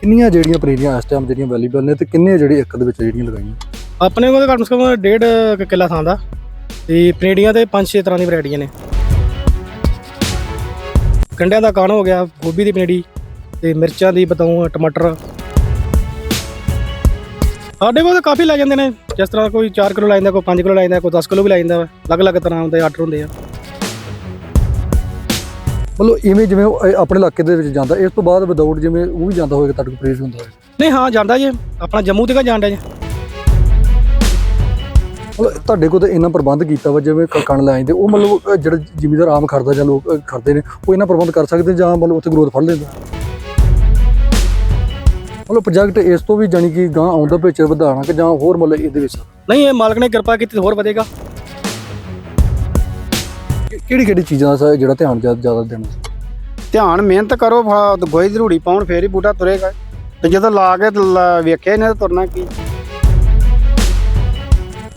ਕਿੰਨੀਆਂ ਜਿਹੜੀਆਂ ਪਨੀਰੀਆਂ ਇਸ ਟਾਈਮ ਜਿਹੜੀਆਂ ਅਵੇਲੇਬਲ ਨੇ ਤੇ ਕਿੰਨੇ ਜਿਹੜੇ ਇੱਕ ਦੇ ਵਿੱਚ ਜਿਹੜੀਆਂ ਲਗਾਈਆਂ? ਆਪਣੇ ਕੋਲ ਤਾਂ ਘੱਟ ਤੋਂ ਘੱਟ ਡੇਢ ਕੁ ਕਿੱਲਾ ਥਾਂ ਦਾ। ਤੇ ਪਨੀਰੀਆਂ ਤੇ ਪੰਜ ਛੇ ਤਰ੍ਹਾਂ ਦੀਆਂ ਵੈਰਾਈਟੀਆਂ ਨੇ। ਗੰਡਿਆਂ ਦਾ ਕਾਣ ਹੋ ਗਿਆ, ਗੋਭੀ ਦੀ ਪਨੀਰੀ ਤੇ ਮਿਰਚਾਂ ਦੀ ਬਤਾਉ ਟਮਾਟਰ। ਸਾਡੇ ਕੋਲ ਤਾਂ ਕਾਫੀ ਲੈ ਜਾਂਦੇ ਨੇ। ਜਿਸ ਤਰ੍ਹਾਂ ਕੋਈ 4 ਕਿਲੋ ਲੈ ਜਾਂਦਾ, ਕੋਈ 5 ਕਿਲੋ ਲੈ ਜਾਂਦਾ, ਕੋਈ 10 ਕਿਲੋ ਵੀ ਲੈ ਜਾਂਦਾ ਅਲੱਗ-ਅਲੱਗ ਤਰ੍ਹਾਂ ਦੇ ਆਰਡਰ ਹੁੰਦੇ ਆ। ਮਤਲਬ ਇਵੇਂ ਜਿਵੇਂ ਉਹ, ਅ, ਆਪਣੇ ਇਲਾਕੇ ਦੇ ਵਿੱਚ ਜਾਂਦਾ ਇਸ ਤੋਂ ਬਾਅਦ ਵਿਦਆਊਟ ਜਿਵੇਂ ਉਹ ਵੀ ਜਾਂਦਾ ਹੋਵੇਗਾ ਤੁਹਾਡੇ ਕੋਲ ਪ੍ਰੇਸ ਹੁੰਦਾ ਹੋਵੇਗਾ ਨਹੀਂ ਹਾਂ ਜਾਂਦਾ ਜੇ ਆਪਣਾ ਜੰਮੂ ਤੇ ਕਾ ਜਾਂਦਾ ਜੇ। ਮਤਲਬ ਤੁਹਾਡੇ ਕੋਲ ਤਾਂ ਇੰਨਾ ਪ੍ਰਬੰਧ ਕੀਤਾ ਵਾ ਜਿਵੇਂ ਕ- ਕਣ ਲੈ ਜਾਂਦੇ ਉਹ ਮਤਲਬ ਅ, ਜਿਹੜਾ ਜ਼ਿਮੀਦਾਰ ਆਮ ਖੜਦਾ ਜਾਂ ਲੋਕ ਅ, ਖੜਦੇ ਨੇ ਉਹ ਇਹਨਾਂ ਪ੍ਰਬੰਧ ਕਰ ਸਕਦੇ ਜਾਂ ਮਤਲਬ ਉੱਥੇ ਗਰੋਥ ਫੜ ਲੈਂਦਾ? ਮਤਲਬ ਪ੍ਰੋਜੈਕਟ ਇਸ ਤੋਂ ਵੀ ਜਾਣੀ ਕਿ ਗਾਂ ਆਉਂਦਾ ਪਿਕਚਰ ਵਧਾਉਣਾ ਕਿ ਜਾਂ ਹੋਰ ਮਤਲਬ ਇਹਦੇ ਵਿੱਚ। ਨਹੀਂ ਇਹ ਮਾਲਕ ਨੇ ਕਿਰਪਾ ਕੀਤੀ ਤੇ ਹੋਰ ਵਧੇਗਾ। ਕਿਹੜੀ ਕਿਹੜੀ ਚੀਜ਼ਾਂ ਦਾ ਜਿਹੜਾ ਧਿਆਨ ਜ਼ਿਆਦਾ ਜ਼ਿਆਦਾ ਦੇਣਾ? ਧਿਆਨ ਮਿਹਨਤ ਕਰੋ ਫਾ- ਗੋਹੇ ਦੀ ਰੂੜੀ ਪਾਉਣ ਫੇਰ ਹੀ ਬੂਟਾ ਤੁਰੇਗਾ। ਤੇ ਜਦੋਂ ਲਾ ਕੇ ਲ- ਵੇਖਿਆ ਇਹਨੇ ਤਾਂ ਤੁਰਨਾ ਕੀ?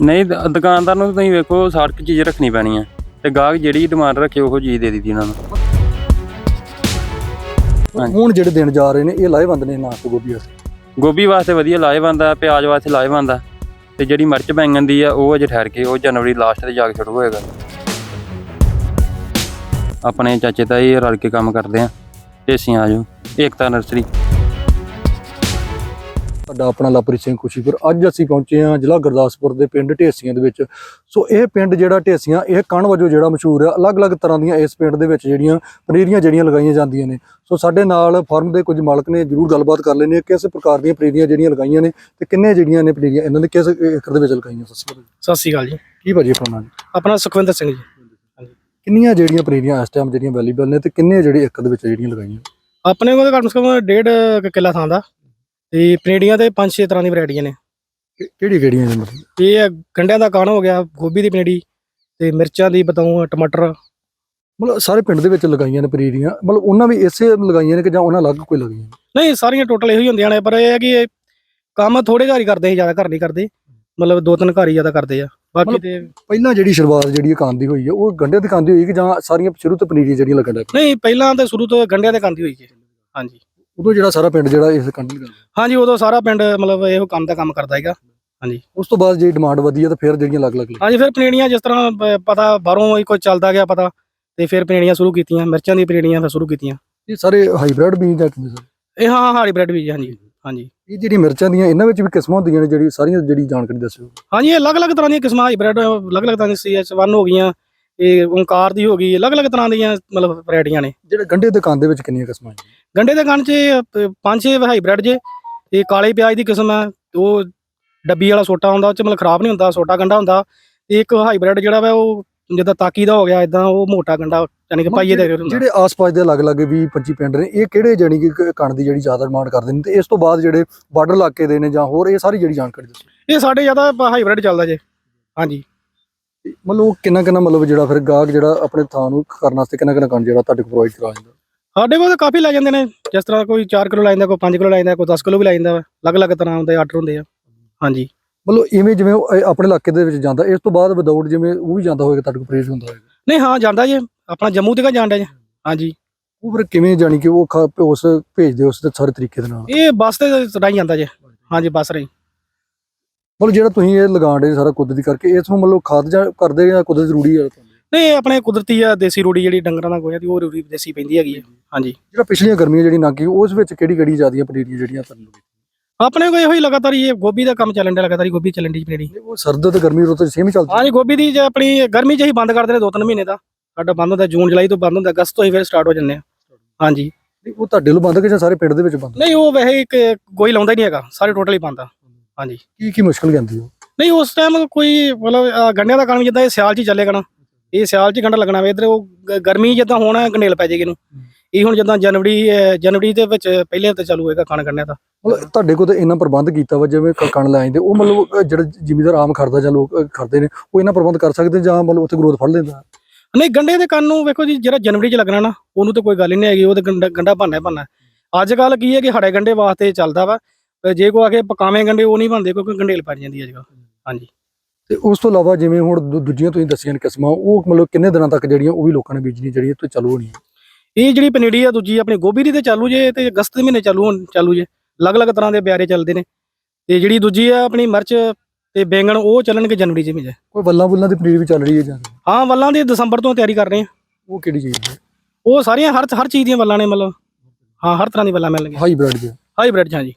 ਨਹੀਂ ਦ- ਦੁਕਾਨਦਾਰ ਨੂੰ ਤੁਸੀਂ ਵੇਖੋ ਸੜਕ ਚੀਜ਼ ਰੱਖਣੀ ਪੈਣੀ ਹੈ ਤੇ ਗਾਹਕ ਜਿਹੜੀ ਡਿਮਾਂਡ ਰੱਖੇ ਉਹ ਚੀਜ਼ ਦੇ ਦਿੱਤੀ ਉਹਨਾਂ ਨੂੰ। ਹਾਂਜੀ। ਹੁਣ ਜਿਹੜੇ ਦਿਨ ਜਾ ਰਹੇ ਨੇ ਇਹ ਲਾਹੇਵੰਦ ਨੇ ਨਾ ਗੋਭੀ ਵਾਸਤੇ? ਗੋਭੀ ਵਾਸਤੇ ਵਧੀਆ ਲਾਹੇਵੰਦ ਆ ਪਿਆਜ਼ ਵਾਸਤੇ ਲਾਹੇਵੰਦ ਆ। ਤੇ ਜਿਹੜੀ ਮਿਰਚ ਬੈਂਗਣ ਦੀ ਆ ਉਹ ਅਜੇ ਠਹਿਰ ਕੇ ਉਹ ਜਨਵਰੀ ਲਾਸਟ ਤੇ ਜਾ ਕੇ ਸ਼ੁਰੂ ਹੋਏਗਾ। ਆਪਣੇ ਚਾਚੇ ਤਾਈ ਰਲ ਕੇ ਕੰਮ ਕਰਦੇ ਆ। ਢੇਸੀਆਂ ਆ ਜਾਓ। ਏਕਤਾ ਨਰਸਰੀ। ਸਾਡਾ ਆਪਣਾ ਲਵਪ੍ਰੀਤ ਸਿੰਘ ਖੁਸ਼ੀਪੁਰ। ਅੱਜ ਅਸੀਂ ਪਹੁੰਚੇ ਹਾਂ ਜ਼ਿਲ੍ਹਾ ਗੁਰਦਾਸਪੁਰ ਦੇ ਪਿੰਡ ਢੇਸੀਆਂ ਦੇ ਵਿੱਚ। ਸੋ ਇਹ ਪਿੰਡ ਜਿਹੜਾ ਢੇਸੀਆਂ ਇਹ ਕਣ ਵਜੋਂ ਜਿਹੜਾ ਮਸ਼ਹੂਰ ਹੈ ਅਲੱਗ-ਅਲੱਗ ਤਰ੍ਹਾਂ ਦੀਆਂ ਇਸ ਪਿੰਡ ਦੇ ਵਿੱਚ ਜਿਹੜੀਆਂ ਪਨੀਰੀਆਂ ਜਿਹੜੀਆਂ ਲਗਾਈਆਂ ਜਾਂਦੀਆਂ ਨੇ। ਸੋ ਸਾਡੇ ਨਾਲ ਫਾਰਮ ਦੇ ਕੁਝ ਮਾਲਕ ਨੇ ਜਰੂਰ ਗੱਲਬਾਤ ਕਰ ਲੈਣੀ ਹੈ ਕਿਸ ਪ੍ਰਕਾਰ ਦੀਆਂ ਪਨੀਰੀਆਂ ਜਿਹੜੀਆਂ ਲਗਾਈਆਂ ਨੇ ਤੇ ਕਿੰਨੇ ਜਿਹੜੀਆਂ ਨੇ ਪਨੀਰੀਆਂ ਇਹਨਾਂ ਨੇ ਕਿਸ ਏਕੜ ਦੇ ਵਿੱਚ ਲਗਾਈਆਂ ਸਤਿ ਸ਼੍ਰੀ ਅਕਾਲ ਜੀ। ਸਤਿ ਸ਼੍ਰੀ ਅਕਾਲ ਜੀ। ਕੀ ਭਾਜੀ ਆਪਣਾ ਨਾਮ? ਆਪਣਾ ਸੁਖਵਿੰਦਰ ਸਿੰਘ ਜੀ। ਕਿੰਨੀਆਂ ਜਿਹੜੀਆਂ ਪਨੀਰੀਆਂ ਇਸ ਟਾਈਮ ਜਿਹੜੀਆਂ ਅਵੇਲੇਬਲ ਨੇ ਤੇ ਕਿੰਨੇ ਜਿਹੜੇ ਏਕੜ ਦੇ ਵਿੱਚ ਜਿਹੜੀਆਂ ਲਗਾਈਆਂ? ਆਪਣੇ ਕੋਲ ਤਾਂ ਘੱਟ ਤੋਂ ਘੱਟ ਡੇਢ ਕੁ ਕਿੱਲਾ ਥਾਂ ਦਾ। ਤੇ ਪਨੀਰੀਆਂ ਤੇ ਪੰਜ ਛੇ ਤਰ੍ਹਾਂ ਦੀ ਵੈਰਾਈਟੀਆਂ ਨੇ। ਕਿਹੜੀ ਕਿਹੜੀਆਂ ਨੇ ਮਤਲਬ? ਇਹ ਗੰਡਿਆਂ ਦਾ ਕਾਣ ਹੋ ਗਿਆ ਗੋਭੀ ਦੀ ਪਨੀਰੀ ਤੇ ਮਿਰਚਾਂ ਦੀ ਬਤਾਉ ਟਮਾਟਰ। ਮਤਲਬ ਸਾਰੇ ਪਿੰਡ ਦੇ ਵਿੱਚ ਲਗਾਈਆਂ ਨੇ ਪਨੀਰੀਆਂ। ਮਤਲਬ ਉਹਨਾਂ ਵੀ ਇਸੇ ਲਗਾਈਆਂ ਨੇ ਕਿ ਜਾਂ ਉਹਨਾਂ ਅਲੱਗ ਕੋਈ ਲਗਾਈਆਂ ਨੇ? ਨਹੀਂ ਸਾਰੀਆਂ ਟੋਟਲ ਇਹੋ ਹੀ ਹੁੰਦੀਆਂ ਨੇ ਪਰ ਇਹ ਹੈ ਕਿ ਇਹ ਕੰਮ ਥੋੜੇ ਘਰ ਹੀ ਕਰਦੇ ਸੀ ਜ਼ਿਆਦਾ ਘਰ ਨਹੀਂ ਕਰਦੇ। ਮਤਲਬ ਦੋ ਤਿੰਨ ਘਰ ਹੀ ਜ਼ਿਆਦਾ ਕਰਦੇ ਆ। ਬਾਕੀ ਮਤਲਬ- ਤੇ ਪਹਿਲਾਂ ਜਿਹੜੀ ਸ਼ੁਰੂਆਤ ਜਿਹੜੀ ਇਹ ਕਾਂ ਦੀ ਹੋਈ ਹੈ ਉਹ ਗੰਢੇ ਦੀ ਕਾਂ ਦੀ ਹੋਈ ਕਿ ਜਾਂ ਸਾਰੀਆਂ ਸ਼ੁਰੂ ਤੋਂ ਪਨੀਰੀਆਂ ਜਿਹੜੀਆਂ ਲੱਗਣ ਲੱਗ? ਨਹੀਂ ਪਹਿਲਾਂ ਤੇ ਸ਼ੁਰੂ ਤੋਂ ਗੰਡਿਆਂ ਦੇ ਕੰਦੀ ਹੋਈ ਜੀ ਹਾਂਜੀ। ਉਦੋਂ ਜਿਹੜਾ ਸਾਰਾ ਪਿੰਡ ਜਿਹੜਾ ਇਸ ਕੰਢੀ ਲਗਾਉਂਦਾ ਹਾਂਜੀ ਉਦੋਂ ਸਾਰਾ ਪਿੰਡ ਮਤਲਬ ਇਹੋ ਕੰਮ ਦਾ ਕੰਮ ਕਰਦਾ ਹੈਗਾ। ਉਸ ਤੋਂ ਬਾਅਦ ਜੇ ਡਿਮਾਂਡ ਵਧੀ ਹੈ ਤਾਂ ਫਿਰ ਜਿਹੜੀਆਂ ਅਲੱਗ-ਅਲੱਗ ਲੱਗੀਆਂ। ਹਾਂਜੀ ਫਿਰ ਪਨੀਰੀਆਂ ਜਿਸ ਤਰ੍ਹਾਂ ਪਤਾ ਬਾਹਰੋਂ ਹੀ ਕੋਈ ਚੱਲਦਾ ਗਿਆ ਪਤਾ ਤੇ ਫਿਰ ਪਨੀਰੀਆਂ ਸ਼ੁਰੂ ਕੀਤੀਆਂ ਮਿਰਚਾਂ ਦੀ ਪਨੀਰੀਆਂ ਫਿਰ ਸ਼ੁਰੂ ਕੀਤੀਆਂ। ਇਹ ਸਾਰੇ ਹਾਈਬ੍ਰਿਡ ਬੀਜ ਜਾਂ ਕਿਵੇਂ ਸਰ? ਇਹ ਹਾਂ ਹਾਰੀ ਬ੍ਰੈਡ ਵੀ ਜੀ ਹਾਂਜੀ ਹਾਂਜੀ। ਇਹ ਜਿਹੜੀ ਮਿਰਚਾਂ ਦੀਆਂ ਇਹਨਾਂ ਵਿੱਚ ਵੀ ਕਿਸਮਾਂ ਹੁੰਦੀਆਂ ਨੇ ਜਿਹੜੀ ਸਾਰੀਆਂ ਜਿਹੜੀ ਜਾਣਕਾਰੀ ਦੱਸਿਓ। ਹਾਂਜੀ ਇਹ ਅਲੱਗ-ਅਲੱਗ ਤਰ੍ਹਾਂ ਦੀਆਂ ਕਿਸਮਾਂ ਹਾਈਬ੍ਰਿਡ ਅਲੱਗ-ਅਲੱਗ ਤਰ੍ਹਾਂ ਦੀ ਸੀਐਚ1 ਹੋ ਗਈਆਂ ਇਹ ਓਂਕਾਰ ਦੀ ਹੋ ਗਈ ਅਲੱਗ-ਅਲੱਗ ਤਰ੍ਹਾਂ ਦੀਆਂ ਮਤਲਬ ਵੈਰਾਈਟੀਆਂ ਨੇ। ਜਿਹੜੇ ਗੰਢੇ ਦੇ ਕਾਂ ਦੇ ਵਿੱਚ ਕਿੰਨੀਆਂ ਕਿਸਮਾਂ ਨੇ? ਗੰਡੇ ਦੇ ਕਣ 'ਚ ਪੰਜ ਛੇ ਹਾਈਬ੍ਰਿਡ ਜੇ ਇਹ ਕਾਲੇ ਪਿਆਜ਼ ਦੀ ਕਿਸਮ ਹੈ ਉਹ ਡੱਬੀ ਵਾਲਾ ਸੋਟਾ ਹੁੰਦਾ ਉਹ 'ਚ ਮਤਲਬ ਖਰਾਬ ਨਹੀਂ ਹੁੰਦਾ ਸੋਟਾ ਗੰਡਾ ਹੁੰਦਾ ਇੱਕ ਹਾਈਬ੍ਰਿਡ ਜਿਹੜਾ ਵਾ ਉਹ ਜਿੱਦਾਂ ਤਾਕੀ ਦਾ ਹੋ ਗਿਆ ਇਦਾਂ ਉਹ ਮੋਟਾ ਗੰਡਾ ਯਾਨੀ ਕਿ ਪਾਈਏ ਦੇ ਹੁੰਦਾ। ਜਿਹੜੇ ਆਸ-ਪਾਸ ਦੇ ਅਲੱਗ-ਅਲੱਗ ਵੀ 25 ਪਿੰਡ ਨੇ ਇਹ ਕਿਹੜੇ ਜਾਨੀ ਕਿ ਕ- ਕਣ ਦੀ ਜਿਹੜੀ ਜ਼ਿਆਦਾ ਡਿਮਾਂਡ ਕਰਦੇ ਨੇ? ਤੇ ਇਸ ਤੋਂ ਬਾਅਦ ਜਿਹੜੇ ਬਾਰਡਰ ਇਲਾਕੇ ਦੇ ਨੇ ਜਾਂ ਹੋਰ ਇਹ ਸਾਰੀ ਜਿਹੜੀ ਜਾਣਕਾਰੀ ਦੱਸੋ। ਇਹ ਸਾਡੇ ਜ਼ਿਆਦਾ ਹਾਈਬ੍ਰਿਡ ਚੱਲਦਾ ਜੇ। ਹਾਂਜੀ। ਤੇ ਮਤਲਬ ਉਹ ਕਿੰਨਾ ਕਿੰਨਾ ਮਤਲਬ ਜਿਹੜਾ ਫਿਰ ਗਾਹਕ ਜਿਹੜਾ ਆਪਣੇ ਥਾਂ ਨੂੰ ਕਰਨ ਵਾਸਤੇ ਕਿੰਨਾ ਕਿੰਨਾ ਕਣ ਜਿਹੜਾ ਤੁਹਾਡੇ ਕੋਲ ਪ੍ਰੋਵਾਈਡ ਕਰਾ ਜਾਂਦਾ ਸਾਡੇ ਕੋਲ ਤਾਂ ਕਾਫੀ ਲੈ ਜਾਂਦੇ ਨੇ। ਜਿਸ ਤਰ੍ਹਾਂ ਕੋਈ 4 ਕਿਲੋ ਲੈ ਜਾਂਦਾ ਕੋਈ 5 ਕਿਲੋ ਲੈ ਜਾਂਦਾ ਕੋਈ 10 ਕਿਲੋ ਵੀ ਲੈ ਜਾਂਦਾ। ਵਾ ਅਲੱਗ-ਅਲੱਗ ਤਰ੍ਹਾਂ ਦੇ ਆਰਡਰ ਹੁੰਦੇ ਆ। ਹਾਂਜੀ। ਮਤਲਬ ਇਵੇਂ ਜਿਵੇਂ ਉਹ, ਆਪਣੇ ਇਲਾਕੇ ਦੇ ਵਿੱਚ ਜਾਂਦਾ ਇਸ ਤੋਂ ਬਾਅਦ ਵਿਦਆਊਟ ਜਿਵੇਂ ਉਹ ਵੀ ਜਾਂਦਾ ਹੋਵੇਗਾ ਤੁਹਾਡੇ ਕੋਲ ਪ੍ਰੇਸ ਹੁੰਦਾ ਹੋਵੇਗਾ ਨਹੀਂ ਹਾਂ ਜਾਂਦਾ ਜੇ ਆਪਣਾ ਜੰਮੂ ਤੇ ਕਾ ਜਾਂਦਾ ਜੇ ਹਾਂਜੀ। ਉਹ ਫਿਰ ਕਿਵੇਂ ਜਾਣੀ ਕਿ ਉਹ ਖਾ- ਉਸ ਭੇਜਦੇ ਉਸ ਦੇ ਸਾਰੇ ਤਰੀਕੇ ਦੇ ਨਾਲ? ਇਹ ਬੱਸ ਤੇ ਚੜਾਈ ਜਾਂਦਾ ਜੇ ਹਾਂਜੀ ਬੱਸ ਰਹੀ। ਮਤਲਬ ਜਿਹੜਾ ਤੁਸੀਂ ਇਹ ਲਗਾਉਣ ਦੇ ਸਾਰਾ ਕੁਦਰਤੀ ਕਰਕੇ ਇਸ ਨੂੰ ਮਤਲਬ ਖਾਦ ਜਾਂ ਕਰਦੇ ਜਾਂ ਕੁਦਰਤ ਜ਼ਰੂਰੀ ਹੈ ਨਹੀਂ ਆਪਣੇ ਕੁਦਰਤੀ ਆ ਦੇਸੀ ਰੂੜੀ ਜਿਹੜੀ ਡੰਗਰਾਂ ਦਾ ਗੋਇਆ ਦੀ ਉਹ ਰੂੜੀ ਦੇਸੀ ਪੈਂਦੀ ਹੈਗੀ ਹੈ ਹਾਂਜੀ। ਜਿਹੜਾ ਪਿਛਲੀਆਂ ਗਰਮੀਆਂ ਜਿਹੜੀ ਲੰਘ ਗਈ ਉਸ ਵਿੱਚ ਕਿਹੜੀ ਕਿਹੜੀ ਜ਼ਿਆਦੀਆਂ ਪਨੀਰੀਆਂ ਜਿਹੜੀਆਂ ਤੁਹਾਨੂੰ ਆਪਣੇ ਕੋਲ ਇਹੋ ਹੀ ਲਗਾਤਾਰ ਹੀ ਇਹ ਗੋਭੀ ਦਾ ਕੰਮ ਚੱਲਣ ਡਿਆ ਲਗਾਤਾਰ ਹੀ ਗੋਭੀ ਚੱਲਣ ਦੀ ਪਨੀਰੀ। ਉਹ ਸਰਦ ਤੇ ਗਰਮੀ ਰੁੱਤ ਸੇਮ ਹੀ ਚੱਲਦੀ। ਹਾਂਜੀ ਗੋਭੀ ਦੀ ਜੇ ਆਪਣੀ ਗਰਮੀ ਚ ਹੀ ਬੰਦ ਕਰਦੇ ਨੇ ਦੋ ਤਿੰਨ ਮਹੀਨੇ ਦਾ ਸਾਡਾ ਬੰਦ ਹੁੰਦਾ ਜੂਨ ਜੁਲਾਈ ਤੋਂ ਬੰਦ ਹੁੰਦਾ ਅਗਸਤ ਤੋਂ ਹੀ ਫਿਰ ਸਟਾਰਟ ਹੋ ਜਾਂਦੇ ਆ। ਹਾਂਜੀ ਨਹੀਂ, ਉਹ ਤੁਹਾਡੇ ਲੋ ਬੰਦ ਕਿ ਜਾਂ ਸਾਰੇ ਪਿੰਡ ਦੇ ਵਿੱਚ ਬੰਦ? ਨਹੀਂ ਉਹ ਵੈਸੇ ਇੱਕ ਕੋਈ ਲਾਉਂਦਾ ਹੀ ਨਹੀਂ ਹੈਗਾ ਸਾਰੇ ਟੋਟਲੀ ਬੰਦ ਆ। ਹਾਂਜੀ ਕੀ ਕੀ ਮੁਸ਼ਕਲ ਕਹਿੰਦੀ ਉਹ? ਨਹੀਂ ਉਸ ਟਾਈਮ ਕੋਈ ਮਤਲਬ ਅਹ, ਗੰਡਿਆਂ ਦਾ ਕੰਮ ਜਿੱਦਾਂ ਇਹ ਸਿਆਲ ਚ ਹੀ ਚੱਲੇਗਾ ਨਾ ਇਹ ਸਿਆਲ ਚ ਹੀ ਗੰਡਾ ਲੱਗਣਾ ਵੇ ਇਧਰ ਉਹ ਗ- ਗਰਮੀ ਜਿੱਦਾਂ ਹੋਣਾ ਗੰਡੇਲ ਪੈ ਜਾਏਗੀ ਇਹਨੂੰ। ਇਹ ਹੁਣ ਜਿੱਦਾਂ ਜਨਵਰੀ ਜਨਵਰੀ ਦੇ ਵਿੱਚ ਪਹਿਲੇ ਹਫ਼ਤੇ ਚਾਲੂ ਹੋਏਗਾ ਖਾਣ ਗੰਡਿਆਂ ਦਾ। ਮਤਲਬ ਤੁਹਾਡੇ ਕੋਲ ਤਾਂ ਇੰਨਾ ਪ੍ਰਬੰਧ ਕੀਤਾ ਵਾ ਜਿਵੇਂ ਕਣ ਲੈ ਜਾਂਦੇ ਉਹ ਮਤਲਬ ਜਿਹੜਾ ਜ਼ਿਮੀਦਾਰ ਆਮ ਖੜਦਾ ਜਾਂ ਲੋਕ ਖੜਦੇ ਨੇ ਉਹ ਇਹਨਾਂ ਪ੍ਰਬੰਧ ਕਰ ਸਕਦੇ ਜਾਂ ਮਤਲਬ ਉੱਥੇ ਗਰੋਥ ਫੜ ਲੈਂਦਾ? ਨਹੀਂ ਗੰਡੇ ਦੇ ਕੰਨ ਨੂੰ ਵੇਖੋ ਜੀ ਜਿਹੜਾ ਜਨਵਰੀ ਚ ਲੱਗਣਾ ਨਾ ਉਹਨੂੰ ਤਾਂ ਕੋਈ ਗੱਲ ਹੀ ਨਹੀਂ ਹੈਗੀ ਉਹ ਤਾਂ ਗੰਡਾ ਗੰਡਾ ਬਣਨਾ ਹੀ ਬਣਨਾ। ਅੱਜ ਕੱਲ ਕੀ ਹੈ ਕਿ ਹੜੇ ਗੰਡੇ ਵਾਸਤੇ ਚੱਲਦਾ ਵਾ ਤੇ ਜੇ ਕੋ ਆ ਕੇ ਪਕਾਵੇਂ ਗੰਡੇ ਉਹ ਨਹੀਂ ਬਣਦੇ ਕਿਉਂਕਿ ਗੰਡੇਲ ਪੈ ਜਾਂਦੀ ਅੱਜ ਕੱਲ ਹਾਂਜੀ। ਤੇ ਉਸ ਤੋਂ ਇਲਾਵਾ ਜਿਵੇਂ ਹੁਣ ਦੂਜੀਆਂ ਤੁਸੀਂ ਦੱਸੀਆਂ ਕਿਸਮਾਂ ਉਹ ਮਤਲਬ ਕਿੰਨੇ ਦਿਨਾਂ ਤੱਕ ਜਿਹੜੀਆਂ ਉਹ ਵੀ ਲੋਕਾਂ ਨੇ ਬੀਜਣੀ ਜਿਹੜੀਆਂ ਤੋਂ ਚਾਲੂ ਹੋਣੀ ਇਹ ਜਿਹੜੀ ਪਨੀਰੀ ਆ ਦੂਜੀ ਆਪਣੀ ਗੋਭੀ ਦੀ ਤੇ ਚਾਲੂ ਜੇ ਤੇ ਅਗਸਤ ਦੇ ਮਹੀਨੇ ਚਾਲੂ ਹੋਣ ਚਾਲੂ ਜੇ। ਅਲੱਗ-ਅਲੱਗ ਤਰ੍ਹਾਂ ਦੇ ਬਿਆਰੇ ਚੱਲਦੇ ਨੇ। ਤੇ ਜਿਹੜੀ ਦੂਜੀ ਆ ਆਪਣੀ ਮਿਰਚ ਤੇ ਬੈਂਗਣ ਉਹ ਚੱਲਣਗੇ ਜਨਵਰੀ ਚ ਵਿੱਚ ਕੋਈ ਵੱਲਾਂ ਬੁੱਲਾਂ ਦੀ ਪਨੀਰੀ ਵੀ ਚੱਲ ਰਹੀ ਹੈ ਜਾਂ? ਹਾਂ ਵੱਲਾਂ ਦੀ ਦਸੰਬਰ ਤੋਂ ਤਿਆਰੀ ਕਰ ਰਹੇ ਆ ਉਹ ਕਿਹੜੀ ਚੀਜ਼ ਹੈ ਉਹ ਸਾਰੀਆਂ ਹਰ ਹਰ ਚੀਜ਼ ਦੀਆਂ ਵੱਲਾਂ ਨੇ ਮਤਲਬ। ਹਾਂ ਹਰ ਤਰ੍ਹਾਂ ਦੀ ਵੱਲਾਂ ਮਿਲਣਗੀਆਂ। ਹਾਈਬ੍ਰਿਡ ਜੀ ਹਾਈਬ੍ਰਿਡ ਹਾਂ ਜੀ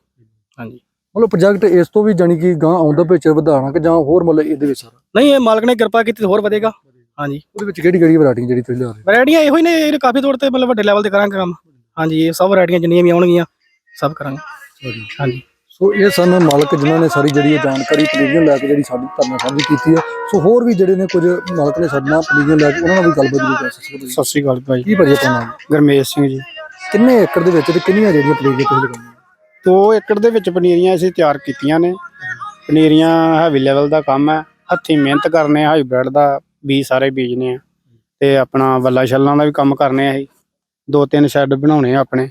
ਹਾਂਜੀ। ਮਤਲਬ ਪ੍ਰੋਜੈਕਟ ਇਸ ਤੋਂ ਵੀ ਜਾਣੀ ਕਿ ਗਾਂ ਆਉਂਦਾ ਪਿਕਚਰ ਵਧਾਉਣਾ ਕਿ ਜਾਂ ਹੋਰ ਮਤਲਬ ਇਹਦੇ ਵਿੱਚ ਸਾਰਾ? ਨਹੀਂ ਇਹ ਮਾਲਕ ਨੇ ਕਿਰਪਾ ਕੀਤੀ ਹੋਰ ਵਧੇਗਾ। ਹਾਂਜੀ। ਉਹਦੇ ਵਿੱਚ ਕਿਹੜੀ ਕਿਹੜੀ ਵੈਰਾਈਟੀ ਜਿਹੜੀ ਤੁਸੀਂ ਲਿਆ ਰਹੇ ਵੈਰਾਈਟੀਆਂ ਇਹੋ ਹੀ ਨੇ ਇਹ ਕਾਫੀ ਤੌਰ ਤੇ ਮਤਲਬ ਵੱਡੇ ਲੈਵਲ ਤੇ ਕਰਾਂਗੇ ਕੰਮ। ਹਾਂਜੀ ਇਹ ਸਭ ਵੈਰਾਈਟੀਆਂ ਜਿੰਨੀਆਂ ਵੀ ਆਉਣਗੀਆਂ ਸਭ ਕਰਾਂਗੇ। ਹਾਂਜੀ। ਸੋ ਇਹ ਸਨ ਮਾਲਕ ਜਿਨ੍ਹਾਂ ਨੇ ਸਾਰੀ ਜਿਹੜੀ ਇਹ ਜਾਣਕਾਰੀ ਪਨੀਰੀਆਂ ਲੈ ਕੇ ਜਿਹੜੀ ਸਾਡੀ ਧਰਨਾ ਸਾਂਝੀ ਕੀਤੀ ਹੈ। ਸੋ ਹੋਰ ਵੀ ਜਿਹੜੇ ਨੇ ਕੁਝ ਮਾਲਕ ਨੇ ਸਾਡੇ ਨਾਲ ਪਨੀਰੀਆਂ ਲੈ ਕੇ ਉਹਨਾਂ ਨਾਲ ਵੀ ਗੱਲਬਾਤ ਜ਼ਰੂਰ ਕਰ ਸਕਦੇ ਸਤਿ ਸ੍ਰੀ ਅਕਾਲ ਭਾਈ। ਕੀ ਭਾਜੀ ਆਪਣਾ ਨਾਮ? ਗਰਮੇਸ਼ ਸਿੰਘ ਜੀ। ਕਿੰਨੇ ਏਕੜ ਦੇ ਵਿੱਚ ਤੇ ਕਿੰਨੀਆਂ ਜਿਹੜੀਆਂ ਪਨੀਰੀਆਂ ਤੁਸੀਂ ਲਗਾਈਆਂ 2 ਏਕੜ ਦੇ ਵਿੱਚ ਪਨੀਰੀਆਂ ਅਸੀਂ ਤਿਆਰ ਕੀਤੀਆਂ ਨੇ। ਪਨੀਰੀਆਂ ਹੈਵੀ ਲੈਵਲ ਦਾ ਕੰਮ ਹੈ। ਹੱਥੀਂ ਮਿਹਨਤ ਕਰਨੇ ਹਾਈਬ੍ਰਿਡ ਦਾ ਬੀਜ ਸਾਰੇ ਬੀਜਨੇ ਆ। ਤੇ ਆਪਣਾ ਵੱਲਾ ਛੱਲਾਂ ਦਾ ਵੀ ਕੰਮ ਕਰਨੇ ਆ ਅਸੀਂ ਦੋ ਤਿੰਨ ਸ਼ੈੱਡ ਬਣਾਉਣੇ ਆ ਆਪਣੇ।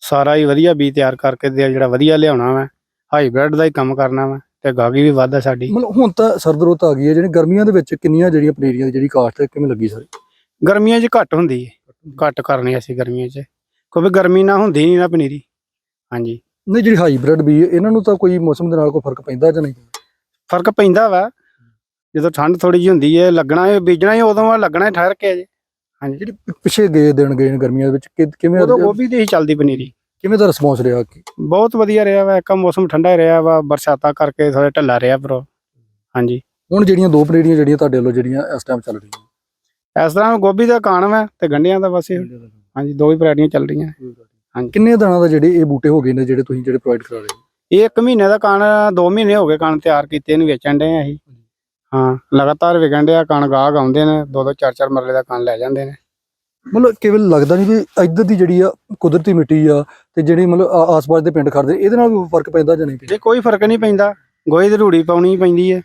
ਸਾਰਾ ਹੀ ਵਧੀਆ ਬੀਜ ਤਿਆਰ ਕਰਕੇ ਤੇ ਜਿਹੜਾ ਵਧੀਆ ਲਿਆਉਣਾ ਵਾ ਹਾਈਬ੍ਰਿਡ ਦਾ ਹੀ ਕੰਮ ਕਰਨਾ ਵਾ ਤੇ ਗਾਗੀ ਵੀ ਵੱਧ ਸਾਡੀ। ਮਤਲਬ ਹੁਣ ਤਾਂ ਸਰਦ ਰੁੱਤ ਆ ਗਈ ਹੈ ਜਿਹੜੀ ਗਰਮੀਆਂ ਦੇ ਵਿੱਚ ਕਿੰਨੀਆਂ ਜਿਹੜੀਆਂ ਪਨੀਰੀਆਂ ਦੀ ਜਿਹੜੀ ਕਾਸਟ ਕਿਵੇਂ ਲੱਗੀ ਸਾਰੀ? ਗਰਮੀਆਂ 'ਚ ਘੱਟ ਹੁੰਦੀ ਹੈ ਘੱਟ ਕਰਨੀ ਅਸੀਂ ਗਰਮੀਆਂ 'ਚ। ਕਿਉਂਕਿ ਗਰਮੀ ਨਾ ਹੁੰਦੀ ਨਹੀਂ ਨਾ ਪਨੀਰੀ। ਹਾਂਜੀ। ਨਹੀਂ ਜਿਹੜੀ ਹਾਈਬ੍ਰਿਡ ਵੀ ਇਹਨਾਂ ਨੂੰ ਤਾਂ ਕੋਈ ਮੌਸਮ ਦੇ ਨਾਲ ਕੋਈ ਫ਼ਰਕ ਪੈਂਦਾ ਜਾਂ ਨਹੀਂ? ਫ਼ਰਕ ਪੈਂਦਾ ਵਾ। ਜਦੋਂ ਠੰਡ ਥੋੜੀ ਜਿਹੀ ਹੁੰਦੀ ਹੈ ਲੱਗਣਾ ਇਹ ਬੀਜਣਾ ਹੀ ਉਦੋਂ ਆ ਲੱਗਣਾ ਹੀ ਠਹਿਰ ਕੇ ਅਜੇ। ਹਾਂਜੀ। ਜਿਹੜੀ ਪਿੱਛੇ ਗਏ ਦਿਨ ਗਏ ਨੇ ਗਰਮੀਆਂ ਦੇ ਵਿੱਚ ਕਿ- ਕਿਵੇਂ ਉਦੋਂ ਗੋਭੀ ਦੀ ਹੀ ਚੱਲਦੀ ਪਨੀਰੀ। ਕਿਵੇਂ ਦਾ ਰਿਸਪੌਂਸ ਰਿਹਾ ਕਿ ਬਹੁਤ ਵਧੀਆ ਰਿਹਾ ਵਾ ਇੱਕ ਮੌਸਮ ਠੰਡਾ ਹੀ ਰਿਹਾ ਵਾ ਬਰਸਾਤਾਂ ਕਰਕੇ ਥੋੜਾ ਢੱਲਾ ਰਿਹਾ ਪਰ ਹਾਂਜੀ। ਹੁਣ ਜਿਹੜੀਆਂ ਦੋ ਪਨੀਰੀਆਂ ਜਿਹੜੀਆਂ ਤੁਹਾਡੇ ਵੱਲੋਂ ਜਿਹੜੀਆਂ ਇਸ ਟਾਈਮ ਚੱਲ ਰਹੀਆਂ? ਇਸ ਤਰ੍ਹਾਂ ਗੋਭੀ ਦਾ ਕਾਣ ਵਾ ਤੇ ਗੰਢਿਆਂ ਦਾ ਬਸ ਇਹ- ਹਾਂਜੀ ਦੋ ਹੀ ਵੈਰਾਈਟੀਆਂ ਚੱਲ ਰਹੀਆਂ। ਹਾਂਜੀ। ਕਿੰਨੇ ਦਿਨਾਂ ਦਾ ਜਿਹੜੇ ਇਹ ਬੂਟੇ ਹੋ ਗਏ ਨੇ ਜਿਹੜੇ ਤੁਸੀਂ ਜਿਹੜੇ ਪ੍ਰੋਵਾਈਡ ਕਰਾ ਰਹੇ ਹੋ? ਇਹ ਇੱਕ ਮਹੀਨੇ ਦਾ ਕਾਣ ਦੋ ਮਹੀਨੇ ਹੋ ਗਏ ਕਾਣ ਤਿਆਰ ਕੀਤੇ ਇਹਨੂੰ ਵੇਚਣ ਦੇ ਅਸੀਂ। ਹਾਂ ਲਗਾਤਾਰ ਵਿਕਣ ਡਿਆ ਕਾਣ ਗਾਹਕ ਆਉਂਦੇ ਨੇ ਦੋ ਦੋ ਚਾਰ ਚਾਰ ਮਰਲੇ ਦਾ ਕਾਣ ਲੈ ਜਾਂਦੇ ਨੇ। ਮਤਲਬ ਕੇਵਲ ਲੱਗਦਾ ਨਹੀਂ ਵੀ ਇੱਧਰ ਦੀ ਜਿਹੜੀ ਆ ਕੁਦਰਤੀ ਮਿੱਟੀ ਆ ਤੇ ਜਿਹੜੀ ਮਤਲਬ ਆ- ਆਸ-ਪਾਸ ਦੇ ਪਿੰਡ ਖੜਦੇ ਇਹਦੇ ਨਾਲ ਵੀ ਫ਼ਰਕ ਪੈਂਦਾ ਜਾਂ ਨਹੀਂ? ਪੈਂਦਾ ਜੇ ਕੋਈ ਫ਼ਰਕ ਨਹੀਂ ਪੈਂਦਾ ਗੋਹੇ ਦੀ ਰੂੜੀ ਪਾਉਣੀ ਪੈਂਦੀ ਹੈ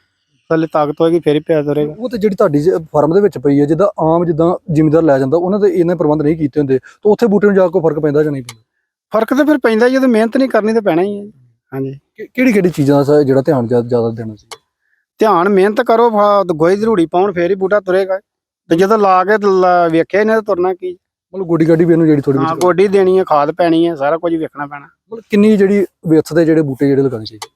ਥੱਲੇ ਤਾਕਤ ਹੋਏਗੀ ਫਿਰ ਹੀ ਪਿਆ ਤੁਰੇਗਾ। ਉਹ ਤੇ ਜਿਹੜੀ ਤੁਹਾਡੀ ਫਾਰਮ ਦੇ ਵਿੱਚ ਪਈ ਹੈ ਜਿੱਦਾਂ ਆਮ ਜਿੱਦਾਂ ਜ਼ਿਮੀਦਾਰ ਲੈ ਜਾਂਦਾ ਉਹਨਾਂ ਦੇ ਇਹਨੇ ਪ੍ਰਬੰਧ ਨਹੀਂ ਕੀਤੇ ਹੁੰਦੇ ਤਾਂ ਉੱਥੇ ਬੂਟੇ ਨੂੰ ਜਾ ਕੇ ਫ਼ਰਕ ਪੈਂਦਾ ਜਾਂ ਨਹੀਂ ਪੈਂਦਾ? ਫ਼ਰਕ ਤਾਂ ਫਿਰ ਪੈਂਦਾ ਜਦੋਂ ਮਿਹਨਤ ਨਹੀਂ ਕਰਨੀ ਤਾਂ ਪੈਣਾ ਹੀ ਹੈ ਹਾਂਜੀ। ਕਿਹੜੀ ਕਿਹੜੀ ਚੀਜ਼ਾਂ ਦਾ ਜਿਹੜਾ ਧਿਆਨ ਜ਼ਿਆਦਾ ਜ਼ਿਆਦਾ ਦੇਣਾ ਚਾਹੀਦਾ ਧਿਆਨ ਮਿਹਨਤ ਕਰੋ ਗੋਹੇ ਰੂੜੀ ਪਾਉਣ ਫੇਰ ਹੀ ਬੂਟਾ ਤੁਰੇਗਾ। ਤੇ ਜਦੋਂ ਲਾ ਕੇ ਲ- ਵੇਖਿਆ ਇਹਨੇ ਤਾਂ ਤੁਰਨਾ ਕੀ। ਮਤਲਬ ਗੋਡੀ ਗਾਡੀ ਵੀ ਇਹਨੂੰ ਜਿਹੜੀ ਥੋੜੀ ਹਾਂ ਗੋਡੀ ਦੇਣੀ ਹੈ ਖਾਦ ਪੈਣੀ ਹੈ ਸਾਰਾ ਕੁਝ ਵੇਖਣਾ ਪੈਣਾ। ਮਤਲਬ ਕਿੰਨੀ ਜਿਹੜੀ ਵਿੱਥ ਦੇ ਜਿਹੜੇ ਬੂਟੇ ਜਿਹੜੇ ਲਗਾਉਣੇ ਚਾਹੀਦੇ?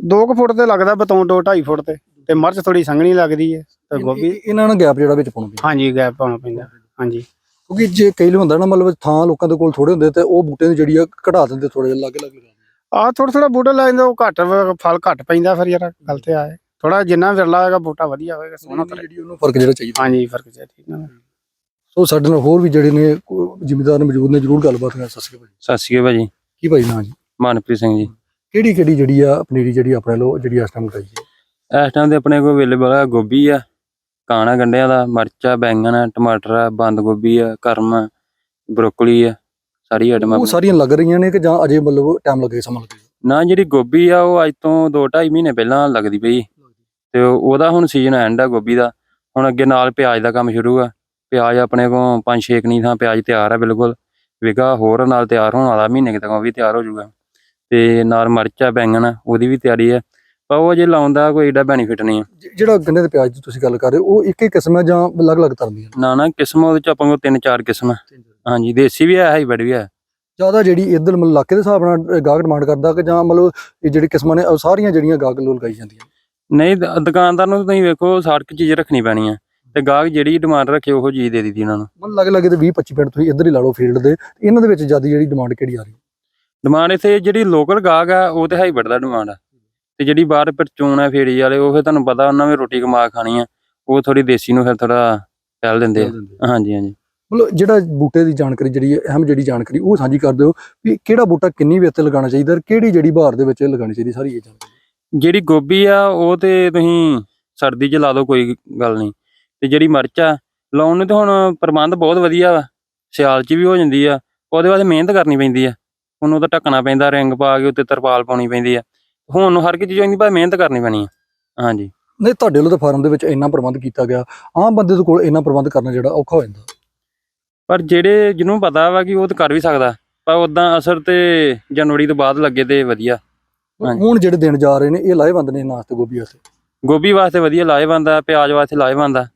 2 ਫੁੱਟ ਤੇ ਲੱਗਦਾ ਬਤੌਣ 2 2.5 ਫੁੱਟ ਤੇ। ਤੇ ਮਿਰਚ ਥੋੜੀ ਸੰਘਣੀ ਲੱਗਦੀ ਹੈ ਤੇ ਗੋਭੀ ਇਹ- ਇਹਨਾਂ ਨਾਲ ਗੈਪ ਜਿਹੜਾ ਵਿੱਚ ਪਾਉਣਾ ਪੈਂਦਾ। ਹਾਂਜੀ ਗੈਪ ਪਾਉਣਾ ਪੈਂਦਾ ਹਾਂਜੀ। ਕਿਉਂਕਿ ਜੇ ਕਈ ਲੋਕ ਹੁੰਦਾ ਨਾ ਮਤਲਬ ਥਾਂ ਲੋਕਾਂ ਦੇ ਕੋਲ ਥੋੜੇ ਹੁੰਦੇ ਤੇ ਉਹ ਬੂਟੇ ਦੀ ਜਿਹੜੀ ਆ ਘਟਾ ਦਿੰਦੇ ਥੋੜੇ ਜਿਹਾ ਲੱਗ ਲੱਗ ਆ ਥੋੜਾ ਥੋੜਾ ਬੂਟਾ ਲਾ ਜਾਂਦਾ ਉਹ ਘੱਟ ਵ- ਫਲ ਘੱਟ ਪੈਂਦਾ ਫਿਰ ਯਾਰ ਗੱਲ ਤੇ ਆਏ ਥੋੜਾ ਜਿੰਨਾ ਵਿਰਲਾ ਹੋਏਗਾ ਬੂਟਾ ਵਧੀਆ ਹੋਏਗਾ ਸੋਹਣਾ ਤਰੇ ਜਿਹੜੀ ਉਹਨੂੰ ਫ਼ਰਕ ਜਿਹੜਾ ਚਾਹੀਦਾ। ਹਾਂਜੀ ਫ਼ਰਕ ਜਿਹਾ ਠੀਕ ਨਾ। ਸੋ ਸਾਡੇ ਨਾਲ ਹੋਰ ਵੀ ਜਿਹੜੇ ਨੇ ਜ਼ਿਮੀਦਾਰ ਮੌਜੂਦ ਨੇ ਜਰੂਰ ਗੱਲਬਾਤ ਕਰ ਸਕਦੇ ਭਾਜੀ। ਅਕਾਲ ਭਾਜੀ। ਕੀ ਭਾਈ ਨਾਂ ਜੀ? ਮਨਪ੍ਰੀਤ ਸਿੰਘ ਜੀ। ਕਿਹੜੀ ਕਿਹੜੀ ਜਿਹੜੀ ਆ ਪਨੀਰੀ ਜਿਹੜੀ ਆਪਣੇ ਲੋ ਜਿਹੜੀ ਇਸ ਟਾਈਮ ਲਗਾਈ ਹੈ? ਇਸ ਟਾਈਮ ਤੇ ਆਪਣੇ ਕੋਲ ਅਵੇਲੇਬਲ ਆ ਗੋਭੀ ਆ ਕਾਣਾ ਗੰਡਿਆਂ ਦਾ ਮਰਚਾ ਬੈਂਗਣ ਆ ਟਮਾਟਰ ਆ ਬੰਦ ਗੋਭੀ ਆ ਕਰਮ ਬਰੋਕਲੀ ਆ ਸਾਰੀ ਆਈਟਮਾਂ ਉਹ ਸਾਰੀਆਂ ਲੱਗ ਰਹੀਆਂ ਨੇ ਕਿ ਜਾਂ ਅਜੇ ਮਤਲਬ ਟਾਈਮ ਲੱਗੇ ਸਮਾਂ ਲੱਗੇ? ਨਾ ਜਿਹੜੀ ਗੋਭੀ ਆ ਉਹ ਅੱਜ ਤੋਂ 2.5 ਮਹੀਨੇ ਪਹਿਲਾਂ ਲੱਗਦੀ ਪਈ। ਤੇ ਉਹ- ਉਹਦਾ ਹੁਣ ਸੀਜ਼ਨ ਐਂਡ ਆ ਗੋਭੀ ਦਾ ਹੁਣ ਅੱਗੇ ਨਾਲ ਪਿਆਜ਼ ਦਾ ਕੰਮ ਸ਼ੁਰੂ ਆ। ਪਿਆਜ਼ ਆਪਣੇ ਕੋਲ 5-6 ਕਨੀ ਥਾਂ ਪਿਆਜ਼ ਤਿਆਰ ਆ ਬਿਲਕੁਲ। ਵਿਗਾ ਹੋਰ ਨਾਲ ਤਿਆਰ ਹੋਣ ਵਾਲਾ ਮਹੀਨੇ ਤੱਕ ਉਹ ਵੀ ਤਿਆਰ ਹੋ ਜਾਊਗਾ। ਤੇ ਨਾਲ ਮਰਚਾ ਬੈਂਗਣ ਆ, ਉਹਦੀ ਵੀ ਤਿਆਰੀ ਆ। ਪਰ ਉਹ ਅਜੇ ਲਾਉਣ ਦਾ ਕੋਈ ਏਡਾ ਬੈਨੀਫਿਟ ਨਹੀਂ ਆ। ਜ- ਜਿਹੜਾ ਗੰਨੇ ਦੇ ਪਿਆਜ਼ ਦੀ ਤੁਸੀਂ ਗੱਲ ਕਰ ਰਹੇ ਹੋ ਉਹ ਇੱਕ ਹੀ ਕਿਸਮ ਹੈ ਜਾਂ ਅਲੱਗ-ਅਲੱਗ ਤਰ੍ਹਾਂ ਦੀਆਂ? ਨਾ ਨਾ ਕਿਸਮ ਉਹਦੇ ਚ ਆਪਾਂ ਕੋਲ ਤਿੰਨ ਚਾਰ ਕਿਸਮ ਆ। ਹਾਂਜੀ ਦੇਸੀ ਵੀ ਹੈ ਹਾਈਬ੍ਰਿਡ ਵੀ ਹੈ ਜ਼ਿਆਦਾ ਜਿਹੜੀ ਇੱਧਰ ਮਤਲਬ ਇਲਾਕੇ ਦੇ ਹਿਸਾਬ ਨਾਲ ਗਾਹਕ ਡਿਮਾਂਡ ਕਰਦਾ ਕਿ ਜਾਂ ਮਤਲਬ ਇਹ ਜਿਹੜੀ ਕਿਸਮਾਂ ਨੇ ਸਾਰੀਆਂ ਜਿਹੜੀਆਂ ਗਾਹਕ ਲੋ ਲਗਾਈ ਜਾਂਦੀਆਂ ਨਹੀਂ ਦ- ਦੁਕਾਨਦਾਰ ਨੂੰ ਤੁਸੀਂ ਵੇਖੋ ਸਾਰਕ ਚੀਜ਼ ਰੱਖਣੀ ਪੈਣੀ ਆ। ਤੇ ਗਾਹਕ ਜਿਹੜੀ ਡਿਮਾਂਡ ਰੱਖੇ ਉਹ ਚੀਜ਼ ਦੇ ਦਿੱਤੀ ਉਹਨਾਂ ਨੂੰ। ਮਤਲਬ ਲੱਗ ਲੱਗੇ ਤੇ 20 25 ਪਿੰਡ ਤੁਸੀਂ ਇੱਧਰ ਹੀ ਲਾ ਲਓ ਫੀਲਡ ਦੇ। ਇਹਨਾਂ ਦੇ ਵਿੱਚ ਜ਼ਿਆਦਾ ਜਿਹੜੀ ਡਿਮਾਂਡ ਕਿਹੜੀ ਆ ਰਹੀ? ਡਿਮਾਂਡ ਇੱਥੇ ਜਿਹੜੀ ਲੋਕਲ ਗਾਹਕ ਆ ਉਹ ਤੇ ਹਾਈਬ੍ਰਿਡ ਦਾ ਡਿਮਾਂਡ ਆ। ਤੇ ਜਿਹੜੀ ਬਾਹਰ ਪਰਚੂਨ ਆ ਫੇਰੀ ਵਾਲੇ ਉਹ ਫਿਰ ਤੁਹਾਨੂੰ ਪਤਾ ਉਹਨਾਂ ਵੀ ਰੋਟੀ ਕਮਾ ਕੇ ਖਾਣੀ ਆ। ਉਹ ਥੋੜੀ ਦੇਸੀ ਨੂੰ ਫਿਰ ਥੋੜਾ ਪਹਿਲ ਦਿੰਦੇ ਆ। ਹਾਂਜੀ ਹਾਂਜੀ। ਮਤਲਬ ਜਿਹੜਾ ਬੂਟੇ ਦੀ ਜਾਣਕਾਰੀ ਜਿਹੜੀ ਹੈ ਅਹਿਮ ਜਿਹੜੀ ਜਾਣਕਾਰੀ ਉਹ ਸਾਂਝੀ ਕਰ ਦਿਓ ਵੀ ਕਿਹੜਾ ਬੂਟਾ ਕਿੰਨੀ ਵੇਤ ਲਗਾਉਣਾ ਚਾਹੀਦਾ ਕਿਹੜੀ ਜਿਹੜੀ ਬਹਾਰ ਦੇ ਵਿੱਚ ਲਗਾਉਣੀ ਚਾਹੀਦੀ ਸਾਰੀ ਇਹ ਜਾਣਕਾਰੀ। ਜਿਹੜੀ ਗੋਭੀ ਆ ਉਹ ਤੇ ਤੁਸੀਂ ਸਰਦੀ 'ਚ ਲਾ ਦਿਓ ਕੋਈ ਗੱਲ ਨਹੀਂ। ਤੇ ਜਿਹੜੀ ਮਿਰਚ ਆ ਲਾਉਣ ਨੂੰ ਤੇ ਹੁਣ ਪ੍ਰਬੰਧ ਬਹੁਤ ਵਧੀਆ ਵਾ। ਸਿਆਲ 'ਚ ਵੀ ਹੋ ਜਾਂਦੀ ਆ ਉਹਦੇ ਵਾਸਤੇ ਮਿਹਨਤ ਕਰਨੀ ਪੈਂਦੀ ਆ। ਉਹਨੂੰ ਤਾਂ ਢੱਕਣਾ ਪੈਂਦਾ ਰਿੰਗ ਪਾ ਕੇ ਉੱਤੇ ਤਰਪਾਲ ਪਾਉਣੀ ਪੈਂਦੀ ਆ। ਹੁਣ ਨੂੰ ਹਰ ਇੱਕ ਚੀਜ਼ ਹੁੰਦੀ ਪਰ ਮਿਹਨਤ ਕਰਨੀ ਪੈਣੀ ਆ। ਹਾਂਜੀ। ਨਹੀਂ ਤੁਹਾਡੇ ਵੱਲੋਂ ਤਾਂ ਫਾਰਮ ਦੇ ਵਿੱਚ ਇੰਨਾ ਪ੍ਰਬੰਧ ਕੀਤਾ ਗਿਆ। ਆਮ ਬੰਦੇ ਦੇ ਕੋਲ ਇੰਨਾ ਪ੍ਰਬੰਧ ਕਰਨਾ ਜਿਹੜਾ ਔਖਾ ਹੋ ਜਾਂਦਾ। ਪਰ ਜਿਹੜੇ ਜਿਹਨੂੰ ਪਤਾ ਵਾ ਕਿ ਉਹ ਤਾਂ ਕਰ ਵੀ ਸਕਦਾ ਪਰ ਉਦਾਂ ਅਸਰ ਤੇ ਜਨਵਰੀ ਤੋਂ ਬਾਅਦ ਲੱਗੇ ਤੇ ਵਧੀਆ। ਹੁਣ ਜਿਹੜੇ ਦਿਨ ਜਾ ਰਹੇ ਨੇ ਇਹ ਲਾਹੇਵੰਦ ਨੇ ਨਾਸਤੇ ਗੋਭੀ ਵਾਸਤੇ। ਗੋਭੀ ਵਾਸਤੇ ਵਧੀਆ ਲਾਹੇਵੰਦ ਆ ਪਿਆਜ਼ ਵਾਸਤੇ ਲਾਹੇਵੰਦ ਆ।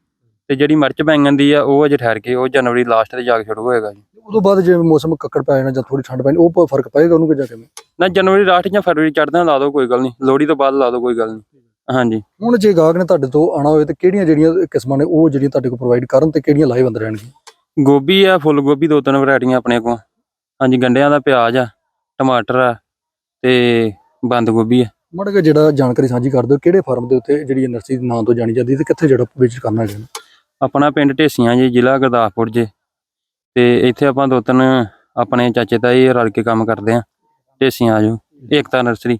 ਤੇ ਜਿਹੜੀ ਮਿਰਚ ਬੈਂਗਣ ਦੀ ਆ ਉਹ ਅਜੇ ਠਹਿਰ ਕੇ ਉਹ ਜਨਵਰੀ ਲਾਸਟ ਤੇ ਜਾ ਕੇ ਸ਼ੁਰੂ ਹੋਏਗਾ ਜੀ। ਉਦੋਂ ਬਾਅਦ ਜੇ ਮੌਸਮ ਕੱਕੜ ਪੈ ਜਾਣਾ ਜਾਂ ਥੋੜੀ ਠੰਡ ਪੈ ਜਾਣੀ ਉਹ ਫ਼ਰਕ ਪਏਗਾ ਉਹਨੂੰ ਕਿ ਜਾਂ ਕਿਵੇਂ? ਨਾ ਜਨਵਰੀ ਲਾਸਟ ਜਾਂ ਫਰਵਰੀ ਚੜ੍ਹਦਾ ਲਾ ਦਿਓ ਕੋਈ ਗੱਲ ਨਹੀਂ ਲੋਹੜੀ ਤੋਂ ਬਾਅਦ ਲਾ ਦਿਓ ਕੋਈ ਗੱਲ ਨਹੀਂ। ਹਾਂਜੀ। ਹੁਣ ਜੇ ਗਾਹਕ ਨੇ ਤੁਹਾਡੇ ਤੋਂ ਆਣਾ ਹੋਵੇ ਤੇ ਕਿਹੜੀਆਂ ਜਿਹੜੀਆਂ ਕਿਸਮਾਂ ਨੇ ਉਹ ਜਿਹੜੀਆਂ ਤੁਹਾਡੇ ਕੋਲ ਪ੍ਰੋਵਾਈਡ ਕਰਨ ਤੇ ਕਿਹੜੀਆਂ ਲਾਹੇਵੰਦ ਰਹਿਣਗੀਆਂ? ਗੋਭੀ ਆ ਫੁੱਲ ਗੋਭੀ ਦੋ ਤਿੰਨ ਵੈਰਾਈਟੀਆਂ ਆਪਣੇ ਕੋਲ। ਹਾਂਜੀ ਗੰਡਿਆਂ ਦਾ ਪਿਆਜ਼ ਆ ਟਮਾਟਰ ਆ ਤੇ ਬੰਦ ਗੋਭੀ ਆ ਮਾੜਾ ਜਿਹਾ ਜਿਹੜਾ ਜਾਣਕਾਰੀ ਸਾਂਝੀ ਕਰ ਦਿਓ ਕਿਹੜੇ ਫਾਰਮ ਦੇ ਉੱਤੇ ਜਿਹੜੀ ਨਰਸਰੀ ਦੇ ਨਾਂ ਤੋਂ ਜਾਣੀ ਜਾਂਦੀ ਤੇ ਕਿੱਥੇ ਜਿਹੜਾ ਵਿਜ਼ਿਟ ਕਰਨਾ ਹੈ ਆਪਣਾ ਪਿੰਡ ਢੇਸੀਆਂ ਜੀ ਜ਼ਿਲ੍ਹਾ ਗੁਰਦਾਸਪੁਰ ਜੇ। ਤੇ ਇੱਥੇ ਆਪਾਂ ਦੋ ਤਿੰਨ ਆਪਣੇ ਚਾਚੇ ਤਾਏ ਰਲ ਕੇ ਕੰਮ ਕਰਦੇ ਆ। ਢੇਸੀਆਂ ਆ ਜਾਓ ਏਕਤਾ ਨਰਸਰੀ।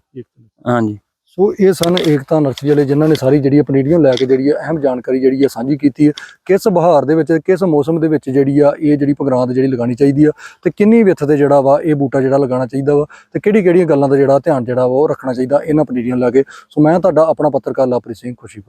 ਹਾਂਜੀ। ਸੋ ਇਹ ਸਨ ਏਕਤਾ ਨਰਸਰੀ ਵਾਲੇ ਜਿਨ੍ਹਾਂ ਨੇ ਸਾਰੀ ਜਿਹੜੀ ਪਨੀਰੀਆਂ ਲੈ ਕੇ ਜਿਹੜੀ ਹੈ ਅਹਿਮ ਜਾਣਕਾਰੀ ਜਿਹੜੀ ਆ ਸਾਂਝੀ ਕੀਤੀ ਹੈ ਕਿਸ ਬਹਾਰ ਦੇ ਵਿੱਚ, ਕਿਸ ਮੌਸਮ ਦੇ ਵਿੱਚ ਜਿਹੜੀ ਆ ਇਹ ਜਿਹੜੀ ਪਗਰਾਂਦ ਜਿਹੜੀ ਲਗਾਉਣੀ ਚਾਹੀਦੀ ਆ ਤੇ ਕਿੰਨੀ ਵਿੱਥ ਤੇ ਜਿਹੜਾ ਵਾ ਇਹ ਬੂਟਾ ਜਿਹੜਾ ਲਗਾਉਣਾ ਚਾਹੀਦਾ ਵਾ ਤੇ ਕਿਹੜੀ ਕਿਹੜੀਆਂ ਗੱਲਾਂ ਦਾ ਜਿਹੜਾ ਧਿਆਨ ਜਿਹੜਾ ਵਾ ਉਹ ਰੱਖਣਾ ਚਾਹੀਦਾ ਇਹਨਾਂ ਪਨੀਰੀਆਂ ਲਾ ਕੇ। ਸੋ ਮੈਂ ਤੁਹਾਡਾ ਆਪਣਾ ਪੱਤਰਕਾਰ ਲਵਪ੍ਰੀਤ ਸਿੰਘ ਖੁਸ਼ੀ